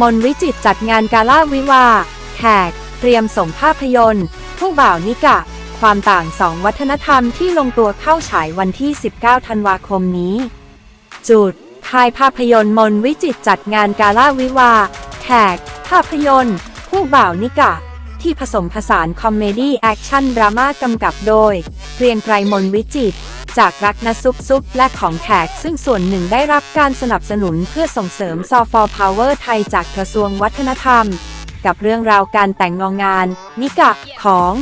มนวิจิตจัดงานกาล่าวิวา แขก เตรียมส่งภาพยนตร์ ผู้บ่าวนิกะ ความต่างสองวัฒนธรรมที่ลงตัวเข้าฉายวันที่ 19 ธันวาคมนี้ จุดค่ายภาพยนตร์มนวิจิตจัดงานกาล่าวิวา แขก ภาพยนตร์ ผู้บ่าวนิกะ ที่ผสมผสานคอมเมดี้แอคชั่นดราม่ากำกับโดย เกรียงไกรมนวิจิต จากรักนะซุปซุปและของแขก ซึ่งส่วนหนึ่งได้รับการสนับสนุนเพื่อส่งเสริมซอฟอร์พาวเวอร์ไทยจากกระทรวงวัฒนธรรม กับเรื่องราวการแต่งงงาน นิกะ ของ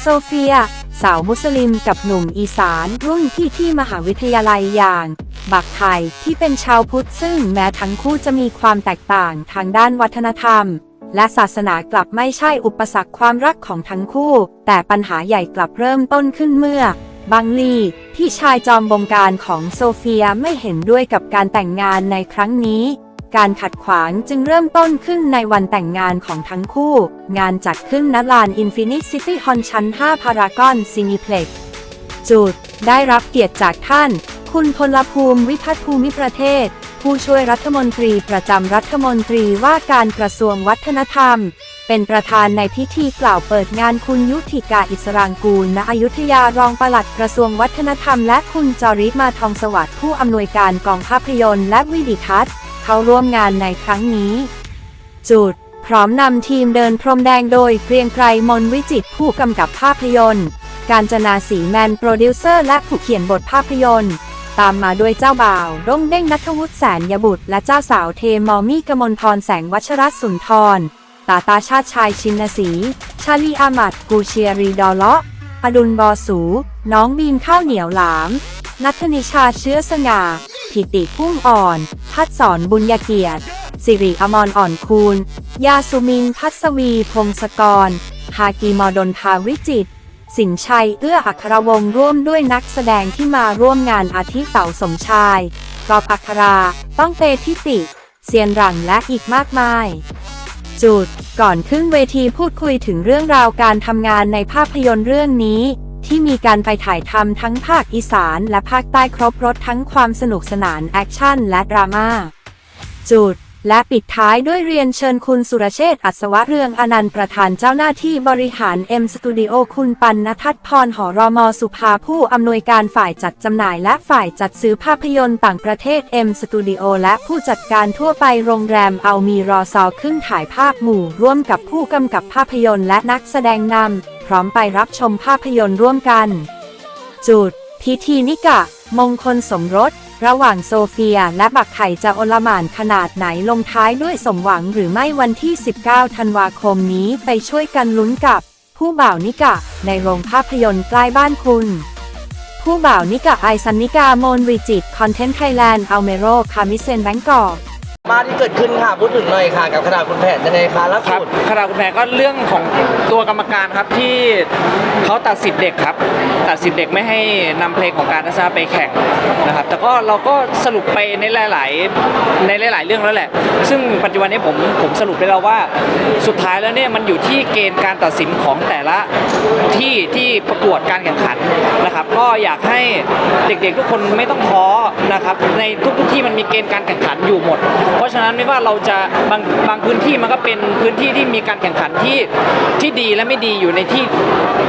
โซเฟีย สาวมุสลิมกับหนุ่มอีสาน รุ่นพี่ที่มหาวิทยาลัยอย่าง บักไทยที่เป็นชาวพุทธซึ่งแม้ทั้งคู่จะมีความแตกต่างทางด้านวัฒนธรรมและศาสนากลับไม่ใช่อุปสรรคความรักของทั้งคู่ แต่ปัญหาใหญ่กลับเริ่มต้นขึ้นเมื่อ บังลีที่ชายจอมบงการของโซเฟียไม่เห็นด้วยกับการแต่งงานในครั้งนี้ การขัดขวางจึงเริ่มต้นขึ้นในวันแต่งงานของทั้งคู่ งานจัดขึ้นณลาน Infinite City Hall ชั้น 5 พารากอนซินิเพล็กจุด ได้รับเกียรติจากท่าน คุณพลภูมิวิพัฒน์ภูมิประเทศ ผู้ช่วยรัฐมนตรีประจำรัฐมนตรีว่าการกระทรวงวัฒนธรรม เป็นประธานในพิธีกล่าวเปิดงานคุณยุทธิกาอิสรางกูล ณ อยุธยารองปลัดกระทรวงวัฒนธรรม และคุณจอริมาทองสวัสดิ์ผู้อำนวยการกองภาพยนตร์และวิดิทัศน์ เข้าร่วมงานในครั้งนี้ จุด พร้อมนำทีมเดินพรมแดงโดยเกรียงไกรมนวิจิตผู้กำกับภาพยนตร์ การจนาสีแมนโปรดิวเซอร์และผู้เขียนบทภาพยนตร์ตามมาด้วยเจ้าบ่าว ร่งเด้งนัทวุฒิแสนยบุตร และเจ้าสาวเทมอมี่กมลพรแสงวัชรสุนทร ตาตาชาติชายชินสี ชาลีอามัด กูเชียรีดอเลาะอดุลบอสู น้องบีมข้าวเหนียวหลาม นัทนิชาเชื้อสง่าถิติพุ่มอ่อน พัดสอนบุญญาเกียรติ สิริอมรอ่อนคูณ ยาสุมินพัศวีพงศกร ฮากีมอดนภาวิจิต สินชัยเอื้ออัครวงร่วมด้วยนักแสดงที่มาร่วมงานอาทิเต๋าสมชายกอบอัครา ต้องเตทิติ เซียนหลังและอีกมากมาย จุด ก่อนขึ้นเวทีพูดคุยถึงเรื่องราวการทำงานในภาพยนตร์เรื่องนี้ ที่มีการไปถ่ายทำทั้งภาคอีสานและภาคใต้ครบรถทั้งความสนุกสนานแอคชั่นและดราม่าจุด และปิดท้ายด้วยเรียนเชิญคุณสุรเชษฐ์อัศวะเรืองอนันต์ประธานเจ้าหน้าที่บริหาร M Studio คุณปันนทัศพรหอรอมอสุภาผู้อำนวยการฝ่ายจัดจำหน่ายและฝ่ายจัดซื้อภาพยนตร์ต่างประเทศ M Studio และผู้จัดการทั่วไปโรงแรมเอามีรอซอขึ้นถ่ายภาพหมู่ร่วมกับผู้กำกับภาพยนตร์และนักแสดงนำพร้อมไปรับชมภาพยนตร์ร่วมกัน จุด พิธีนิกะ มงคลสมรส ระหว่างโซเฟียและบักไข่จะโอลหม่านขนาดไหนลงท้ายด้วยสมหวังหรือไม่วันที่ 19 ธันวาคมนี้ไปช่วยกันลุ้นกับผู้บ่าวนิกะ ในโรงภาพยนตร์ใกล้บ้านคุณ ผู้บ่าวนิกะไอซันนิกาโมนวิจิตคอนเทนต์ไทยแลนด์อัลเมโรคามิเซนแบงกอก มาที่เกิดขึ้นค่ะพูดถึงหน่อยค่ะ กับขนาดคุณแผนยังไงคะล่าครับสุดขณะคุณแพรก็เรื่องของตัวกรรมการครับที่เขาตัดสิทธิ์เด็กครับ ตัดสิทธิ์เด็กไม่ให้นำเพลงของการทัศนะไปแข่งนะครับ แต่ก็เราก็สรุปไปในหลาย ๆ ในหลาย ๆ เรื่องแล้วแหละ ซึ่งปัจจุบันนี้ผมผมสรุปได้แล้วว่าสุดท้ายแล้วเนี่ยมันอยู่ที่เกณฑ์การตัดสินของแต่ละที่ที่ประกวดการแข่งขันนะครับ ก็อยากให้เด็ก ๆ ทุกคนไม่ต้องท้อนะครับ ในทุกๆที่มันมีเกณฑ์การแข่งขันอยู่หมดเพราะฉะนั้นไม่ว่าเราจะบางบางพื้นที่มันก็เป็นพื้นที่ที่มีการแข่งขันที่ที่ดีและไม่ดีอยู่ในที่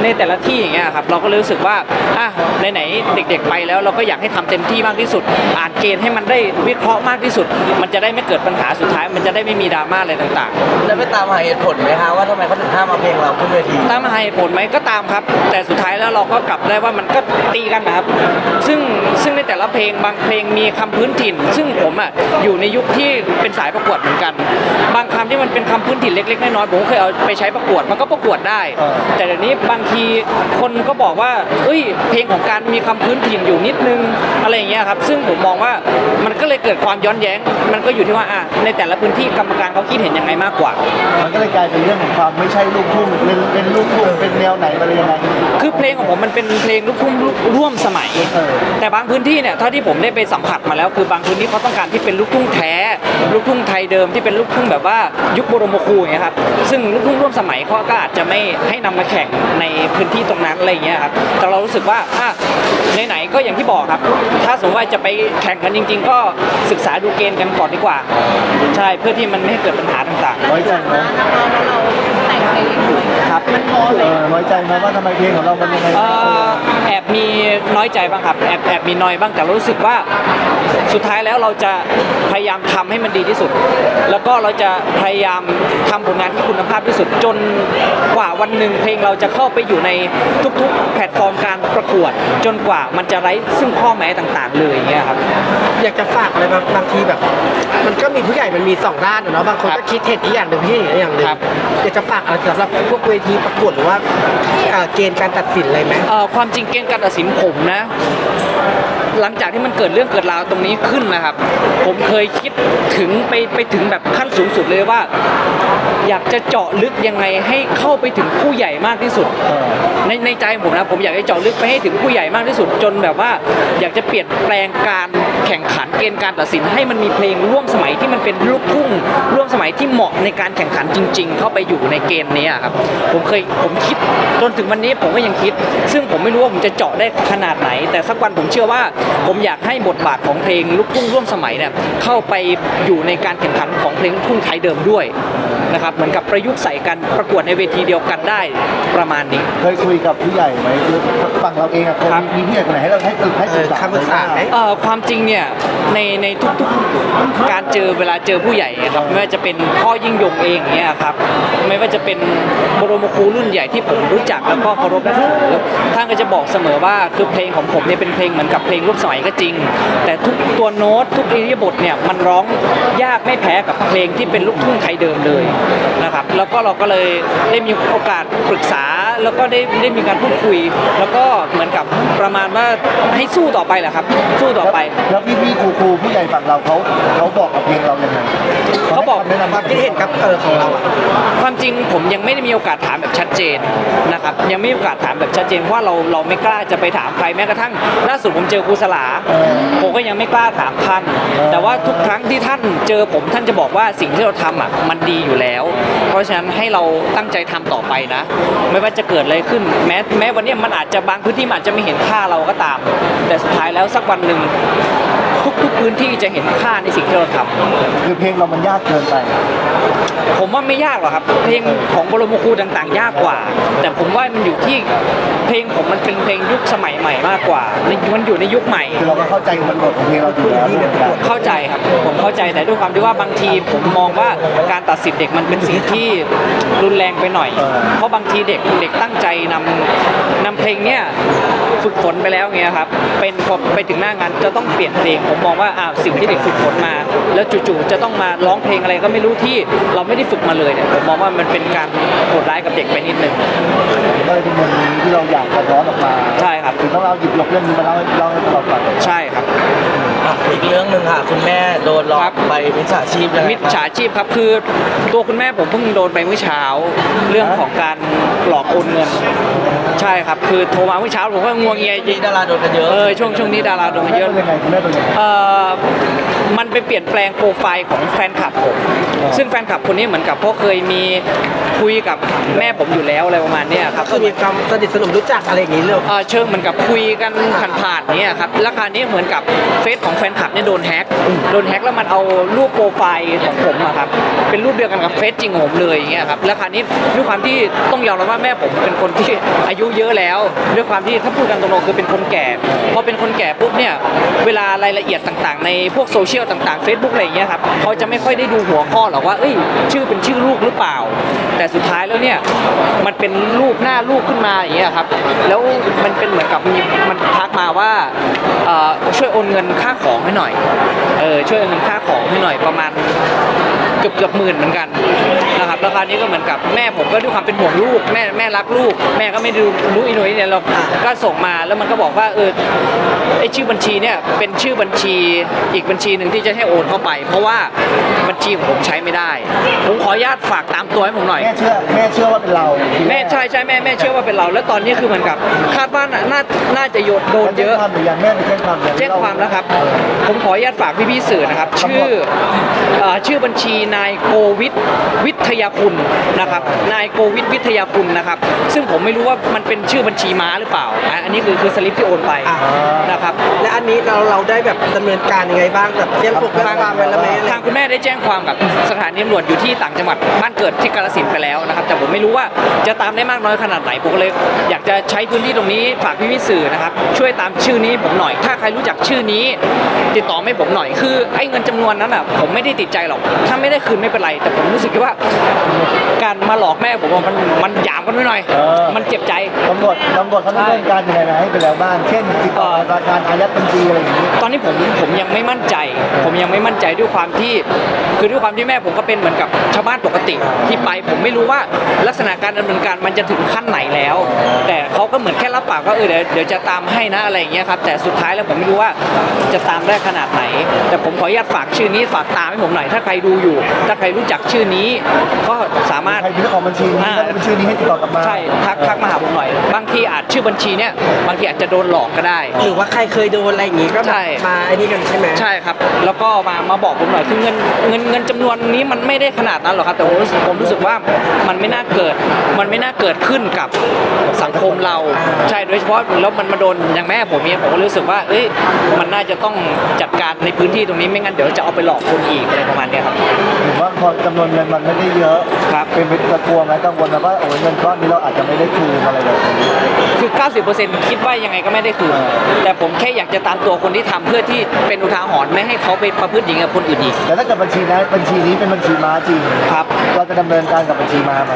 ในแต่ละที่อย่างเงี้ยครับเราก็เลยรู้สึกว่าอะไหนๆเด็ก ๆ ไปแล้วเราก็อยากให้ทำเต็มที่มากที่สุด อ่านเกณฑ์ให้มันได้วิเคราะห์มากที่สุด มันจะได้ไม่เกิดปัญหาสุดท้าย มันจะได้ไม่มีดราม่าอะไรต่างได้ไปตามหาเหตุผลไหมคะว่าทำไมเขาถึงห้ามเอาเพลงเราขึ้นเวทีๆตามมาให้ผลไหมก็ตามครับ แต่สุดท้ายแล้วเราก็กลับได้ว่ามันก็ตีกันนะครับ ซึ่งซึ่งในแต่ละเพลงบางเพลงมีคำพื้นถิ่น ซึ่งผมอะอยู่ในยุคที่เป็นสายประกวดเหมือนกัน บางคำที่มันเป็นคำพื้นถิ่นเล็กๆน้อยๆผมก็เคยเอาไปใช้ประกวดมันก็ประกวดได้เออแต่เดี๋ยวนี้บางทีคนก็บอกว่าเอ้ย เพลงของการมีคำพื้นถิ่นอยู่นิดนึงอะไรอย่างเงี้ยครับ ซึ่งผมมองว่ามันก็เลยเกิดความย้อนแย้ง มันก็อยู่ที่ว่าอะในแต่ละพื้นที่กรรมการเขาคิดเห็นยังไงมากกว่า มันก็เลยกลายเป็นเรื่องของความไม่ใช่ลูกทุ่งเป็นเป็นลูกทุ่งเป็นแนวไหนอะไรยังไงคือเพลงของผมมันเป็นเพลงลูกทุ่งร่วมสมัยเออแต่บางพื้นที่เนี่ยเท่าที่ผมได้ไปสัมผัสมาแล้วคือบางพื้นที่เขาต้องการที่เป็นลูกทุ่งแท้ลูกทุ่งไทยเดิมที่เป็นลูกทุ่งแบบว่ายุคบรมครูอย่างเงี้ยครับซึ่งลูกทุ่งร่วมสมัยเขาก็อาจจะไม่ให้นำมาแข่งในพื้นที่ตรงนั้นอะไรอย่างเงี้ยครับแต่เรารู้สึกว่าอะไหนๆก็อย่างที่บอกครับ ถ้าสมมติว่าจะไปแข่งกันจริง ๆ ก็ศึกษาดูเกณฑ์กันก่อนดีกว่า ใช่เพื่อที่มันไม่ให้เกิดปัญหาต่างน้อยใจไหมๆ ครับเออน้อยใจไหมว่าทำไมเพลงของเรามันยังไงเอ่อแอบมีน้อยใจบ้างครับแอบแอบมีน้อยบ้างแต่รู้สึกว่าสุดท้ายแล้วเราจะพยายามทำให้มันดีที่สุด แล้วก็เราจะพยายามทำผลงานที่คุณภาพที่สุด จนกว่าวันหนึ่งเพลงเราจะเข้าไปอยู่ในทุก วดจนกว่ามันจะไร้ซึ่งข้อแม้ต่างๆ เลยอย่างเงี้ยครับ อยากจะฝากอะไรบางบางทีแบบ มันก็มีผู้ใหญ่มันมีสองด้านอะเนาะบางคนครับก็คิดเห็นอีกอย่างหนึ่งพี่เห็นอีกอย่างหนึ่งครับ อยากจะฝากอะไรสำหรับพวกเวทีประกวดหรือว่าเอ่อเกณฑ์การตัดสินอะไรไหม เอ่อความจริงเกณฑ์การตัดสินผมนะ หลังจากที่มันเกิดเรื่องเกิดราวตรงนี้ขึ้นนะครับ ผมเคยคิดถึงไปไปถึงแบบขั้นสูงสุดเลยว่า อยากจะเจาะลึกยังไงให้เข้าไปถึงผู้ใหญ่มากที่สุดเออในในใจผมนะผมอยากจะเจาะลึกไปให้ถึงผู้ใหญ่มากที่สุด จนแบบว่า อยากจะเปลี่ยนแปลงการแข่งขันเกณฑ์การตัดสินให้มันมีเพลงร่วมสมัยที่มันเป็นลูกทุ่งร่วมสมัยที่เหมาะในการแข่งขันจริง ๆ เข้าไปอยู่ในเกณฑ์นี้อะครับผมเคยผมคิดจนถึงวันนี้ผมก็ยังคิด ซึ่งผมไม่รู้ว่าผมจะเจาะได้ขนาดไหน แต่สักวันผมเชื่อว่าผมอยากให้บทบาทของเพลงลูกทุ่งร่วมสมัยเนี่ยเข้าไปอยู่ในการแข่งขันของเพลงลูกทุ่งไทยเดิมด้วยนะครับเหมือนกับประยุกต์ใส่กันประกวดในเวทีเดียวกันได้ประมาณนี้ เคยคุยกับผู้ใหญ่ไหมคือฝั่งเราเองอะเคยครับมีผู้ใหญ่คนไหนให้เราให้ปรึกให้เอปรึอกษาคำปรึกษาไหม เอ่อความจริงเนี่ยในในทุกๆการเจอเวลาเจอผู้ใหญ่อะครับไม่ว่าจะเป็นพ่อยิ่งยงเองเนี่ยครับไม่ว่าจะเป็นบรมครูรุ่นใหญ่ที่ผมรู้จักแล้วก็เคารพนับถือท่านก็จะบอกเสมอว่าคือเพลงของผมเนี่ยเป็นเพลงเหมือนกับเพลงรูปสมัยก็จริง แต่ทุกตัวโน้ตทุกอิริยาบถเนี่ยมันร้องยากไม่แพ้กับเพลงที่เป็นลูกทุ่งไทยเดิมเลยนะครับแล้วก็เราก็เลยได้มีโอกาสปรึกษาแล้วก็ได้ได้มีการพูดคุย แล้วก็เหมือนกับประมาณว่าให้สู้ต่อไปแหละครับ สู้ต่อไป แล้วพี่พี่ๆครูครูๆผู้ใหญ่ฝั่งเราเขาเขาบอกกับเพลงเรายังไงเขาบอกให้คำแนะนำความคิดเห็นกับเออของเราอะ ความจริงผมยังไม่ได้มีโอกาสถามแบบชัดเจนนะครับยังไม่มีโอกาสถามแบบชัดเจนเพราะว่าเราเราไม่กล้าจะไปถามใครแม้กระทั่งล่าสุดผมเจอครูสลาเออผมก็ยังไม่กล้าถามท่านเออแต่ว่าทุกครั้งที่ท่านเจอผมท่านจะบอกว่าสิ่งที่เราทำอะมันดีอยู่แล้ว เพราะฉะนั้นให้เราตั้งใจทำต่อไปนะ ไม่ว่าจะเกิดอะไรขึ้น แม้แม้วันนี้มันอาจจะบางพื้นที่มันอาจจะไม่เห็นค่าเราก็ตาม แต่สุดท้ายแล้วสักวันหนึ่ง ทุก ๆ พื้นที่จะเห็นค่าในสิ่งที่เราทำคือเพลงเรามันยากเกินไป ผมว่าไม่ยากหรอกครับ เพลงของบรมครูต่างๆ ยากกว่า แต่ผมว่ามันอยู่ที่เพลงผมมันเป็นเพลงยุคสมัยใหม่มากกว่าในมันอยู่ในยุคใหม่ คือเราก็เข้าใจบริบทของเพลงเราอยู่แล้วเหมือนกันเข้าใจครับผมเข้าใจแต่ด้วยความที่ว่าบางทีผมมองว่าการตัดสินเด็กมันเป็นสิ่งที่รุนแรงไปหน่อยเออเพราะบางทีเด็กเด็กตั้งใจนำนำเพลงเนี้ยฝึกฝนไปแล้วเงี้ยครับเป็นพอไปถึงหน้างานจะต้องเปลี่ยนเพลงผมมองว่าอ่าสิ่งที่เด็กฝึกฝนมา แล้วจู่ๆจะต้องมาร้องเพลงอะไรก็ไม่รู้ที่เราไม่ได้ฝึกมาเลยเนี่ยผมมองว่ามันเป็นการโหดร้ายกับเด็กไปนิดนึง ก็เลยเป็นมุมนี้ที่เราอยากสะท้อนออกมาใช่ครับ ถึงต้องเอาหยิบยกเรื่องนี้มาเล่าให้เล่าให้พวกเราฟังใช่ครับ อะอีกเรื่องหนึ่งค่ะ คุณแม่โดนหลอครักบ ไปมิจฉาชีพยังไงมิจฉาชีพครับคือตัวคุณแม่ผมเพิ่งโดนไปเมื่อเช้า เรื่องของการหลอกโอนเงิน ใช่ครับ คือโทรมาเมื่อเช้าผมก็งวงเงียมีดาราโดนกันเยอะเออช่วงช่วงนี้ดาราโดนกันเยอะคุณแม่เป็นยังไงคุณแม่เป็นยังไงเอ่อมันไปเปลี่ยนแปลงโปรไฟล์ของแฟนคลับผมอ๋อซึ่งแฟนคลับคนนี้เหมือนกับเขาเคยมีคุยกับแม่ผมอยู่แล้วอะไรประมาณเนี้ยครับคือมีความสนิทสนมรู้จักอะไรอย่างนี้เลยเอ่อเชิงเหมือนกับคุยกันผ่านๆเนี่ยครับแล้วคราวนี้เหมือนกับเฟซของแฟนคลับเนี่ยโดนแฮ็ก โดนแฮ็กแล้วมันเอารูปโปรไฟล์ของผมอะครับ เป็นรูปเดียวกันกับเฟซจริงของผมเลยอย่างเงี้ยครับ แล้วคราวนี้ด้วยความที่ต้องยอมรับว่าแม่ผมเป็นคนที่อายุเยอะแล้ว ด้วยความที่ถ้าพูดกันตรงๆคือเป็นคนแก่พอเป็นคนแก่ปุ๊บเนี่ยเวลารายละเอียดต่างๆ ในพวกโซเชียลต่างๆ Facebook อะไรอย่างเงี้ยครับเขาจะไม่ค่อยได้ดูหัวข้อหรอกว่าเอ้ยชื่อเป็นชื่อลูกหรือเปล่า แต่สุดท้ายแล้วเนี่ยมันเป็นรูปหน้าลูกขึ้นมาอย่างเงี้ยครับแล้วมันเป็นเหมือนกับมันทักมาว่าเออช่วยโอนเงินค่าของให้หน่อยเออช่วยโอนเงินค่าของให้หน่อยประมาณเกือบเกือบหมื่นเหมือนกันนะครับแล้วคราวนี้ก็เหมือนกับแม่ผมก็ด้วยความเป็นห่วงลูกแม่แม่รักลูก แม่ก็ไม่ดูรู้อีหนุ่ยเนี่ยเราก็ส่งมาแล้วมันก็บอกว่าเออไอชื่อบัญชีเนี่ยเป็นชื่อบัญชีอีกบัญชีหนึ่งที่จะให้โอนเข้าไป เพราะว่าบัญชีของผมใช้ไม่ได้ ผมขออนุญาตฝากตามตัวให้ผมหน่อย แม่เชื่อแม่เชื่อว่าเป็นเราแม่ใช่ใช่แม่แม่เชื่อว่าเป็นเรา แล้วตอนนี้คือเหมือนกับคาดว่าน่าน่าน่าจะโยนโดนเยอะ แจ้งความหรือยังแม่ไปแจ้งความหรือยังแจ้งความแล้วครับ ผมขออนุญาตฝากพี่ๆสื่อนะครับ ชื่อเอ่อชื่อบัญชีนายโกวิทวิทยาคุณนะครับ นายโกวิทวิทยาคุณนะครับ ซึ่งผมไม่รู้ว่ามันเป็นชื่อบัญชีม้าหรือเปล่าอะอันนี้คือคือสลิปที่โอนไปอ่า นะครับ และอันนี้เราเราได้แบบดำเนินการยังไงบ้างแบบแจ้งพวกแจ้งความไปแล้วไหมอะไร ทางคุณแม่ได้แจ้งความกับสถานีตำรวจอยู่ที่ต่างจังหวัดบ้านเกิดที่กาฬสินธุ์ไปแล้วนะครับ แต่ผมไม่รู้ว่าจะตามได้มากน้อยขนาดไหนผมก็เลย อยากจะใช้พื้นที่ตรงนี้ฝากพี่พี่ๆสื่อนะครับ ช่วยตามชื่อนี้ผมหน่อย ถ้าใครรู้จักชื่อนี้ ติดต่อให้ผมหน่อยคือไอ้เงินจำนวนนั้นอะผมไม่ได้ติดใจหรอกถ้าไม่ได้คืนไม่เป็นไร แต่ผมรู้สึกว่า การมาหลอกแม่ผมว่ามันมันหยามกันไปหน่อย มันเจ็บใจตำรวจตำรวจเขาดำเนินการยังไงนะให้ไปแล้วบ้างเช่นติดต่อธนาคารอายัดบัญชีอะไรอย่างนี้ ตอนนี้ผมผมยังไม่มั่นใจ ผมยังไม่มั่นใจด้วยความที่ คือด้วยความที่แม่ผมก็เป็นเหมือนกับชาวบ้านปกติที่ไป ผมไม่รู้ว่าลักษณะการดำเนินการมันจะถึงขั้นไหนแล้ว แต่เขาก็เหมือนแค่รับปากว่าเออเดี๋ยวเดี๋ยวจะตามให้นะอะไรอย่างเงี้ยครับแต่สุดท้ายแล้วผมไม่รู้ว่าจะตามได้ขนาดไหน แต่ผมขออนุญาตฝากชื่อนี้ฝากตามให้ผมหน่อยถ้าใครดูอยู่ ถ้าใครรู้จักชื่อนี้ ก็สามารถใครเป็นเจ้าของบัญชีนี้อ่าถ้าเป็นบัญชีนี้ให้ติดต่อกลับมาใช่ทักทักมาหาผมหน่อยบางทีอาจชื่อบัญชีเนี่ยบางทีอาจจะโดนหลอกก็ได้ หรือว่าใครเคยโดนอะไรอย่างงี้ก็ใช่ มาไอ้นี่กันใช่ไหมใช่ครับ แล้วก็มามาบอกผมหน่อยคือเงินเงินเงินจำนวนนี้มันไม่ได้ขนาดนั้นหรอกครับ แต่ผมรู้สึกผมรู้สึกว่ามันไม่น่าเกิด มันไม่น่าเกิดขึ้นกับสังคมเรา ใช่โดยเฉพาะแล้วมันมาโดนอย่างแม่ผมเนี่ยผมก็รู้สึกว่า เอ้ยมันน่าจะต้องจัดการในพื้นที่ตรงนี้ไม่งั้นเดี๋ยวจะเอาไปหลอกคนอีกอะไรประมาณเนี้ยครับ เห็นว่าพอจำนวนเงินมันไม่ได้เยอะ ครับ เป็นเป็นกลัวไหมกังวลไหมว่าโอ้ยเงินก้อนนี้เราอาจจะไม่ได้คืนอะไรแบบนี้คือ 90%คิดว่ายังไงก็ไม่ได้คืนแต่ผมแค่อยากจะตามตัวคนที่ทำเพื่อที่เป็นอุทาหรณ์ไม่ให้เขาไปประพฤติหญิงกับคนอื่นอีกแต่ถ้าเกิดบัญชีนั้นบัญชีนี้เป็นบัญชีม้าจริง ครับ เราจะดำเนินการกับบัญชีม้าไหม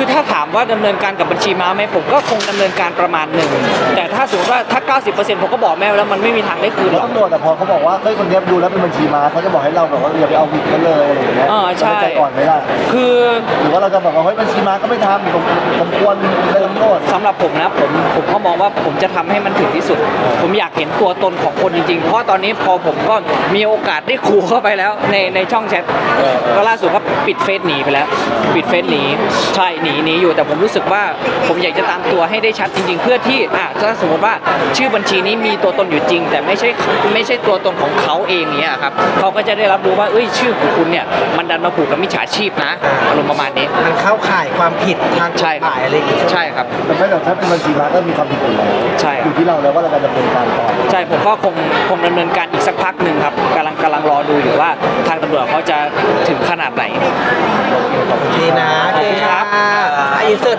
คือถ้าถามว่าดำเนินการกับบัญชีม้าไหมผมก็คงดำเนินการประมาณหนึ่งแต่ถ้าสมมติว่าถ้า 90%ผมก็บอกแม่ไว้แล้วมันไม่มีทางได้คืนหแล้รวอกตำรวจแต่พอเขาบอกว่าเฮ้ยคนเนี้ยดูแล้วเป็นบัญชีม้าเขาจะบอกให้เราแบบว่าอย่าไปเอาผิดเขาเลยอะไรอย่างเงี้ยอ่าใช่เราจะใจอ่อนไหมล่ะคือหรือว่าเราจะบอกว่าเฮ้ยบัญชีม้าก็ไม่ทำผมผมควรได้รับโทษสำหรับผมนะผมผมก็มองว่าผมจะทำให้มันถึงที่สุด ผมอยากเห็นตัวตนของคนจริงๆ เพราะตอนนี้พอผมก็มีโอกาสได้ขู่เข้าไปแล้วในในช่องแชทก็ล่าสุดก็ปิดเฟซหนีไปแล้ว ปิดเฟซหนีใช่หนีหนีอยู่แต่ผมรู้สึกว่าผมอยากจะตามตัวให้ได้ชัดจริง ๆ เพื่อที่อะถ้าสมมติว่าชื่อบัญชีนี้มีตัวตนอยู่จริง แต่ไม่ใช่ไม่ใช่ตัวตนของเขาเองเนี้ยครับเขาก็จะได้รับรู้ว่าเอ้ยชื่อของคุณเนี่ยมันดันมาผูกกับมิจฉาชีพนะอารมณ์ประมาณนี้ มันเข้าข่ายความผิดทางกฎใช่คหรับมายอะไรอย่างงี้ใช่ครับ แต่ไม่แต่ถ้าเป็นบัญชีม้าก็มีความผิดอยู่แล้วใช่ อยู่ที่เราแล้วว่าเราจะดำเนินการต่อใช่ผมก็คงคงดำเนินการอีกสักพักหนึ่งครับกำลังกำลังรอดูอยู่ว่าทางตำรวจเขาจะถึงขนาดไหน โอเคนะโอเคขอบคุณครัค่ะบอินเสิร์